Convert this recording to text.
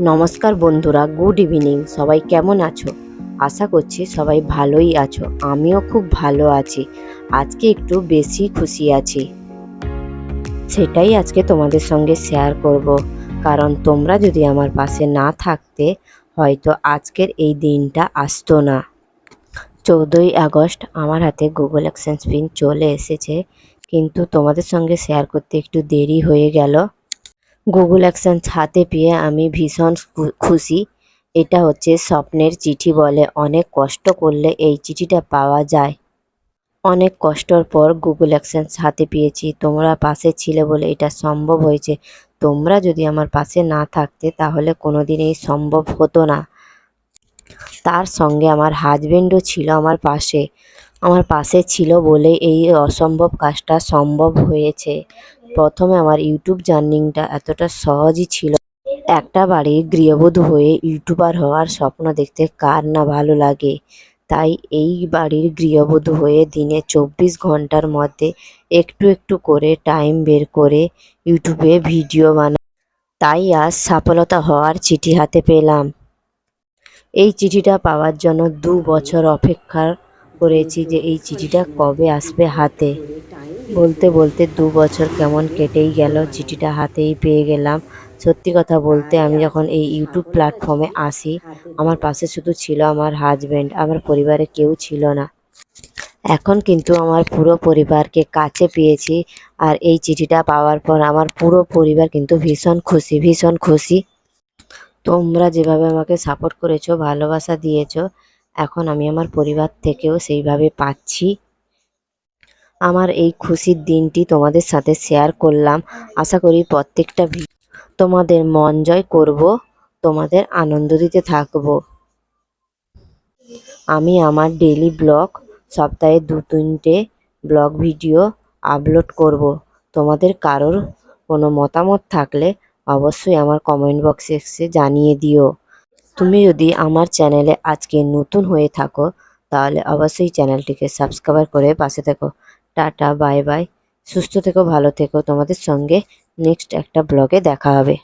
নমস্কার বন্ধুরা, good evening. সবাই কেমন আছো? আশা করছি সবাই ভালোই আছো। আমিও খুব ভালো আছি। আজকে একটু বেশি খুশি আছি। সেটাই আজকে তোমাদের সঙ্গে শেয়ার করব। কারণ তোমরা যদি আমার পাশে না থাকতে, হয়তো আজকের এই দিনটা আসতো না। চৌদ্দই আগস্ট আমার হাতে গুগল অ্যাকসেন্স পিন চলে এসেছে। কিন্তু তোমাদের সঙ্গে শেয়ার করতে একটু দেরি হয়ে গেল। গুগল অ্যাকশন হাতে পেয়ে আমি ভীষণ খুশি। এটা হচ্ছে স্বপ্নের চিঠি বলে অনেক কষ্ট করলে এই চিঠিটা পাওয়া যায়। অনেক কষ্টর পর গুগল অ্যাকশন হাতে পেয়েছি। তোমরা পাশে ছিলে বলে এটা সম্ভব হয়েছে। তোমরা যদি আমার পাশে না থাকতে তাহলে কোনোদিন এই সম্ভব হতো না। তার সঙ্গে আমার হাজবেন্ডও ছিল আমার পাশে। আমার পাশে ছিল বলে এই অসম্ভব কাজটা সম্ভব হয়েছে। প্রথমে আমার ইউটিউব জার্নিংটা এতটা সহজই ছিল একটা বাড়ির গৃহবধূ হয়ে ইউটিউবার হওয়ার স্বপ্ন দেখতে কার না ভালো লাগে। তাই এই বাড়ির গৃহবধূ হয়ে দিনে চব্বিশ ঘণ্টার মধ্যে একটু একটু করে টাইম বের করে ইউটিউবে ভিডিও বানা তাই আজ সফলতা হওয়ার চিঠি হাতে পেলাম। এই চিঠিটা পাওয়ার জন্য দু বছর অপেক্ষা করেছি যে এই চিঠিটা কবে আসবে হাতে। বলতে বলতে দু বছর কেমন কেটেই গেল, চিঠিটা হাতেই পেয়ে গেলাম। সত্যি কথা বলতে আমি যখন এই ইউটিউব প্ল্যাটফর্মে আসি, আমার পাশে শুধু ছিল আমার হাজবেন্ড আমার পরিবারে কেউ ছিল না। এখন কিন্তু আমার পুরো পরিবারকে কাছে পেয়েছি আর এই চিঠিটা পাওয়ার পর আমার পুরো পরিবার কিন্তু ভীষণ খুশি ভীষণ খুশি। তোমরা যেভাবে আমাকে সাপোর্ট করেছ, ভালোবাসা দিয়েছ এখন আমি আমার পরিবার থেকেও সেইভাবে পাচ্ছি। আমার এই খুশির দিনটি তোমাদের সাথে শেয়ার করলাম। আশা করি প্রত্যেকটা তোমাদের মন জয় করব, তোমাদের আনন্দ দিতে থাকব। আমি আমার ডেইলি ব্লগ সপ্তাহে দু তিনটে ব্লগ ভিডিও আপলোড করব। তোমাদের কারোর কোনো মতামত থাকলে অবশ্যই আমার কমেন্ট বক্সে জানিয়ে দিও। তুমি যদি আমার চ্যানেলে আজকে নতুন হয়ে থাকো, তাহলে অবশ্যই চ্যানেলটিকে সাবস্ক্রাইব করে পাশে থেকো। Tata, bye bye. সুস্থ থেকো, ভালো থেকো। তোমাদের সঙ্গে নেক্সট একটা ব্লগে দেখা হবে।